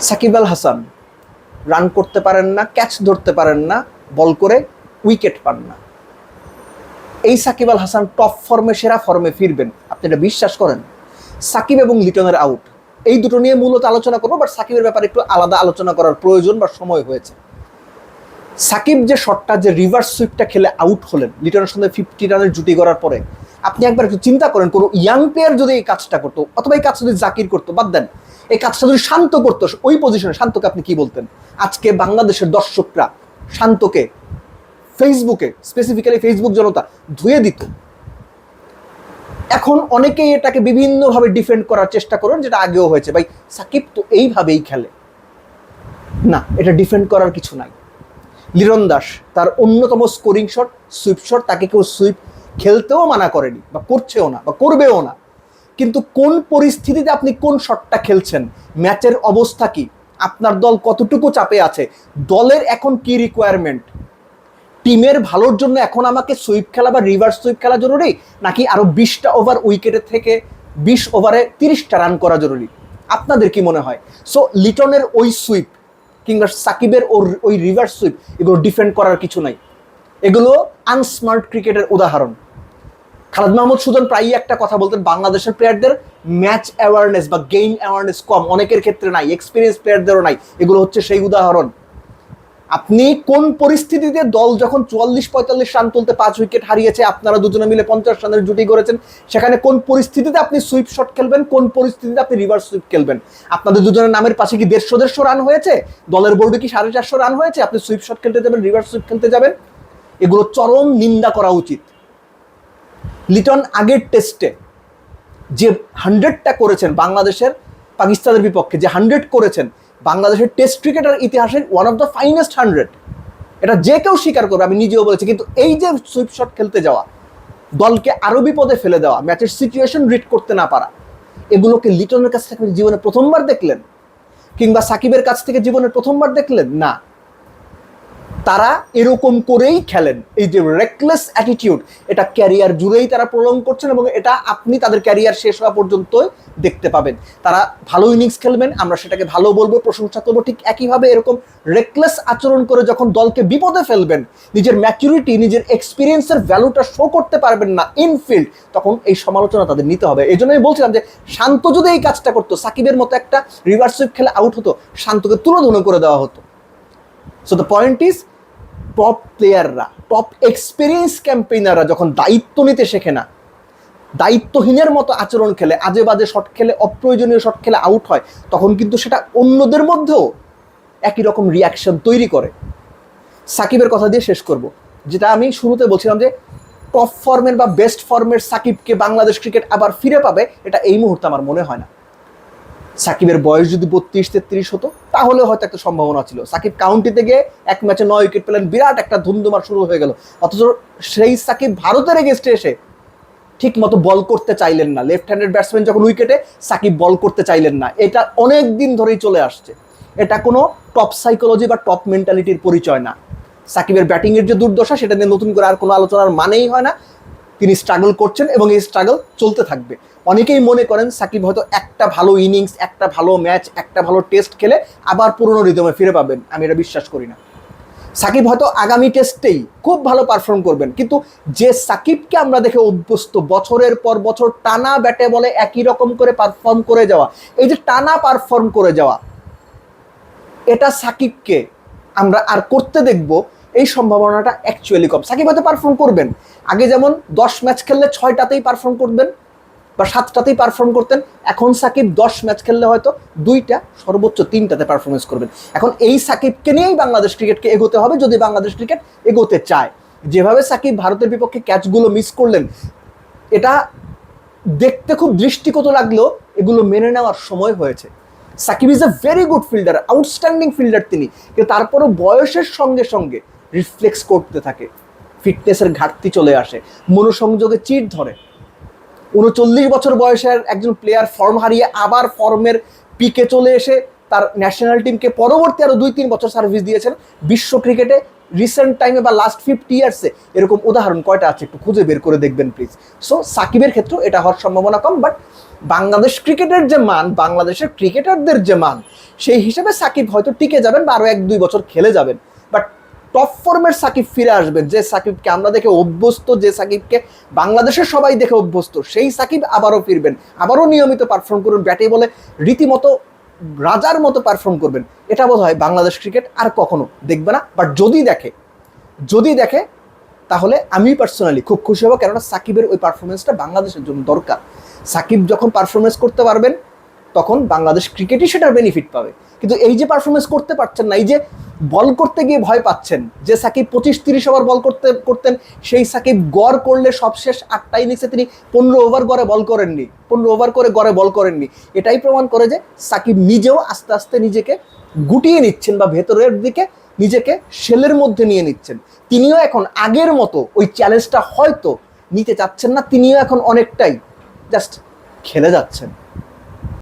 Shakib Al Hasan run করতে পারেন না ক্যাচ ধরতে পারেন না বল করে উইকেট পান না। এই সাকিব আল হাসান টপ ফর্মে সেরা ফর্মে ফিরবেন। আপনি এটা বিশ্বাস করেন? সাকিব এবং লিটনের আউট এই দুটো নিয়ে মূলত আলোচনা করব বাট সাকিবের ব্যাপারে একটু আলাদা আলোচনা করার প্রয়োজন বা সময় হয়েছে। সাকিব যে শটটা যে রিভার্স সুইপটা খেলে আউট হলেন লিটনের সঙ্গে ফিফটি রানের জুটি করার পরে, আপনি একবার একটু চিন্তা করেন, কোনো ইয়াং প্লেয়ার যদি এই কাজটা করতো, অথবা এই কাজটা যদি জাকির করতো, বাদ দেন, এই কাজটা যদি শান্ত করতো, ওই পজিশনে শান্তকে আপনি কি বলতেন? আজকে বাংলাদেশের দর্শকরা শান্তকে ফেসবুকে স্পেসিফিক্যালি ফেসবুক জনতা, ধুয়ে দিত। এখন অনেকেই এটাকে বিভিন্নভাবে ডিফেন্ড করার চেষ্টা করেন, যেটা আগেও হয়েছে। ভাই, সাকিব তো এইভাবেই খেলে। না, এটা ডিফেন্ড করার কিছু নাই। লিরন দাস, তার অন্যতম স্কোরিং শট সুইপ শট তাকে কেউ সুইপ খেলতেও মানা করেনি, বা করছেও না, বা করবেও না। কিন্তু কোন পরিস্থিতিতে আপনি কোন শটটা খেলছেন, ম্যাচের অবস্থা কি, আপনার দল কতটুকু চাপে আছে, দলের এখন কি রিকোয়ারমেন্ট টিমের ভালোর জন্য এখন আমাকে সুইপ খেলা বা রিভার্স সুইপ খেলা জরুরি, নাকি আরও বিশটা ওভার উইকেটের থেকে বিশ ওভারে তিরিশটা রান করা জরুরি? আপনাদের কি মনে হয়? সো লিটনের ওই সুইপ কিংবা সাকিবের ওর ওই রিভার্স সুইপ এগুলো ডিফেন্ড করার কিছু নাই। এগুলো আনস্মার্ট ক্রিকেটের উদাহরণ। খালাদ মাহমুদ সুজন প্রায়ই একটা কথা বলতেন, বাংলাদেশের প্লেয়ারদের ম্যাচ অ্যাওয়ারনেস বা গেইম অ্যাওয়ারনেস কম, অনেকের ক্ষেত্রে নাই এক্সপিরিয়েন্স প্লেয়ারদেরও নাই। এগুলো হচ্ছে সেই উদাহরণ। আপনি কোন পরিস্থিতিতে দল যখন চুয়াল্লিশ পঁয়তাল্লিশ রান তুলতে পাঁচ উইকেট হারিয়েছে, আপনারা দুজনে মিলে পঞ্চাশ রানের জুটি করেছেন, সেখানে কোন পরিস্থিতিতে আপনি সুইপ শট খেলবেন, কোন পরিস্থিতিতে আপনি রিভার্স সুইপ খেলবেন? আপনাদের দুজনের নামের পাশে কি দেড়শো দেড়শো রান হয়েছে? দলের বোর্ডে কি সাড়ে চারশো রান হয়েছে? আপনি সুইপ শট খেলতে যাবেন রিভার্স সুইপ খেলতে যাবেন? এগুলো চরম নিন্দা করা উচিত। লিটন, আগের টেস্টে যে হান্ড্রেডটা করেছেন বাংলাদেশের, পাকিস্তানের বিপক্ষে যে হান্ড্রেড করেছেন বাংলাদেশের টেস্ট ক্রিকেটার ইতিহাসের one of the finest hundred এটা যে কেউ স্বীকার করবে, আমি নিজেও বলেছি, কিন্তু এই যে সুইপ শট খেলতে যাওয়া, দলকে আরও বিপদে ফেলে দেওয়া ম্যাচের সিচুয়েশন রিড করতে না পারা, এগুলোকে লিটনের কাছ থেকে জীবনে প্রথমবার দেখলেন? কিংবা সাকিবের কাছ থেকে জীবনে প্রথমবার দেখলেন? না। তারা এরকম করেই খেলেন। এই যে রেকলেস অ্যাটিটিউড এটা ক্যারিয়ার জুড়েই তারা প্রলং করছেন এবং এটা আপনি তাদের ক্যারিয়ার শেষ হওয়া পর্যন্ত দেখতে পাবেন। তারা ভালো ইনিংস খেলবেন, আমরা সেটাকে ভালো বলব, প্রশংসা করব, ঠিক একইভাবে এরকম রেকলেস আচরণ করে যখন দলকে বিপদে ফেলবেন, নিজের ম্যাচুরিটি নিজের এক্সপিরিয়েন্সের ভ্যালুটা শো করতে পারবেন না ইনফিল্ড তখন এই সমালোচনা তাদের নিতে হবে। এই জন্য আমি বলছিলাম যে, শান্ত যদি এই কাজটা করতো, সাকিবের মতো একটা রিভার্স সুইপ খেলে আউট হতো, শান্তকে তুলোধুনো করে দেওয়া হতো। So the point is top প্লেয়াররা টপ এক্সপিরিয়েন্স ক্যাম্পেইনাররা যখন দায়িত্ব নিতে শেখে না, দায়িত্বহীনের মতো আচরণ খেলে আজে বাজে শট খেলে, অপ্রয়োজনীয় শট খেলে আউট হয়, তখন কিন্তু সেটা অন্যদের মধ্যেও একই রকম রিয়াকশন তৈরি করে। সাকিবের কথা দিয়ে শেষ করব, যেটা আমি শুরুতে বলছিলাম যে টপ ফর্মের বা বেস্ট ফর্মের সাকিবকে বাংলাদেশ ক্রিকেট আবার ফিরে পাবে, এটা এই মুহূর্তে আমার মনে হয় না। সাকিবের বয়স যদি বত্রিশ, তেত্রিশ হতো, তাহলে হয়তো একটা সম্ভাবনা ছিল। সাকিব কাউন্টিতে গিয়ে এক ম্যাচে নয় উইকেট পেলেন, বিরাট একটা ধুমধুমার শুরু হয়ে গেল। অথচ সেই সাকিব ভারতের এগেস্টে এসে ঠিক মতো বল করতে চাইলেন না। লেফট হ্যান্ডেড ব্যাটসম্যান যখন উইকেটে সাকিব বল করতে চাইলেন না। এটা অনেক দিন ধরেই চলে আসছে। এটা কোনো টপ সাইকোলজি বা টপ মেন্টালিটির পরিচয় না। সাকিবের ব্যাটিংয়ের যে দুর্দশা, সেটা নিয়ে নতুন করে আর কোনো আলোচনার মানেই হয় না। তিনি স্ট্রাগল করছেন এবং এই স্ট্রাগল চলতে থাকবে। অনেকেই মনে করেন সাকিব হয়তো একটা ভালো ইনিংস একটা ভালো ম্যাচ একটা ভালো টেস্ট খেলে আবার পুরনো রিদমে ফিরে পাবেন। আমি এটা বিশ্বাস করি না। সাকিব হয়তো আগামী টেস্টেই খুব ভালো পারফর্ম করবেন, কিন্তু যে সাকিবকে আমরা দেখে অভ্যস্ত, বছরের পর বছর টানা ব্যাটে বলে একই রকম করে পারফর্ম করে যাওয়া, এই যে টানা পারফর্ম করে যাওয়া, এটা সাকিবকে আমরা আর করতে দেখব এই সম্ভাবনাটা অ্যাকচুয়ালি কম। সাকিব হয়তো পারফর্ম করবেন। আগে যেমন দশ ম্যাচ খেললে ছয়টাতেই পারফর্ম করবেন বা সাতটাতেই পারফর্ম করতেন, এখন সাকিব দশ ম্যাচ খেললে হয়তো দুইটা, সর্বোচ্চ তিনটাতে পারফরমেন্স করবেন। এখন এই সাকিবকে নিয়েই বাংলাদেশ ক্রিকেটকে এগোতে হবে, যদি বাংলাদেশ ক্রিকেট এগোতে চায়। যেভাবে সাকিব ভারতের বিপক্ষে ক্যাচগুলো মিস করলেন, এটা দেখতে খুব দৃষ্টিকত লাগলেও এগুলো মেনে নেওয়ার সময় হয়েছে। Shakib is a very good fielder outstanding fielder তিনি। তারপরও বয়সের সঙ্গে সঙ্গে রিফ্লেক্স করতে থাকে। ফিটনেসের ঘাটতি চলে আসে। মনোসংযোগে চিট ধরে। উনচল্লিশ বছর বয়সের একজন প্লেয়ার ফর্ম হারিয়ে আবার ফর্মের পিকে চলে এসে তার ন্যাশনাল টিমকে পরবর্তী আরও দুই তিন বছর সার্ভিস দিয়েছেন। বিশ্ব ক্রিকেটে রিসেন্ট টাইমে বা লাস্ট ফিফটি ইয়ার্সে এরকম উদাহরণ কয়টা আছে একটু খুঁজে বের করে দেখবেন প্লিজ সো সাকিবের ক্ষেত্রেও এটা হওয়ার সম্ভাবনা কম বাট বাংলাদেশ ক্রিকেটের যে মান, বাংলাদেশের ক্রিকেটারদের যে মান, সেই হিসেবে সাকিব হয়তো টিকে যাবেন বা আরও এক দুই বছর খেলে যাবেন। টপ ফর্মের সাকিব ফিরে আসবেন। যে সাকিবকে আমরা দেখে অভ্যস্ত, যে সাকিবকে বাংলাদেশের সবাই দেখে অভ্যস্ত, সেই সাকিব আবারও ফিরবেন। আবারও নিয়মিত পারফর্ম করবেন ব্যাটে বলে রীতিমতো রাজার মতো পারফর্ম করবেন। এটা বোধ হয় বাংলাদেশ ক্রিকেট আর কখনো দেখবে না। বাট যদি দেখে যদি দেখে, তাহলে আমি পার্সোনালি খুব খুশি হব। কেননা সাকিবের ওই পারফরমেন্সটা বাংলাদেশের জন্য দরকার। সাকিব যখন পারফরমেন্স করতে পারবেন, তখন বাংলাদেশ ক্রিকেটই সেটার বেনিফিট পাবে। কিন্তু এই যে পারফরমেন্স করতে পারছেন না, এই যে বল করতে গিয়ে ভয় পাচ্ছেন। যে সাকিব পঁচিশ তিরিশ ওভার বল করতে, করতেন, সেই সাকিব গড় করলে সবশেষ আটটা ইনিংসে তিনি পনেরো ওভার গড়ে বল করেননি। পনেরো ওভার করে গড়ে বল করেননি। এটাই প্রমাণ করে যে সাকিব নিজেও আস্তে আস্তে নিজেকে গুটিয়ে নিচ্ছেন বা ভেতরের দিকে নিজেকে শেলের মধ্যে নিয়ে নিচ্ছেন। তিনিও এখন আগের মতো ওই চ্যালেঞ্জটা হয়তো নিতে চাচ্ছেন না, তিনিও এখন অনেকটাই জাস্ট খেলে যাচ্ছেন।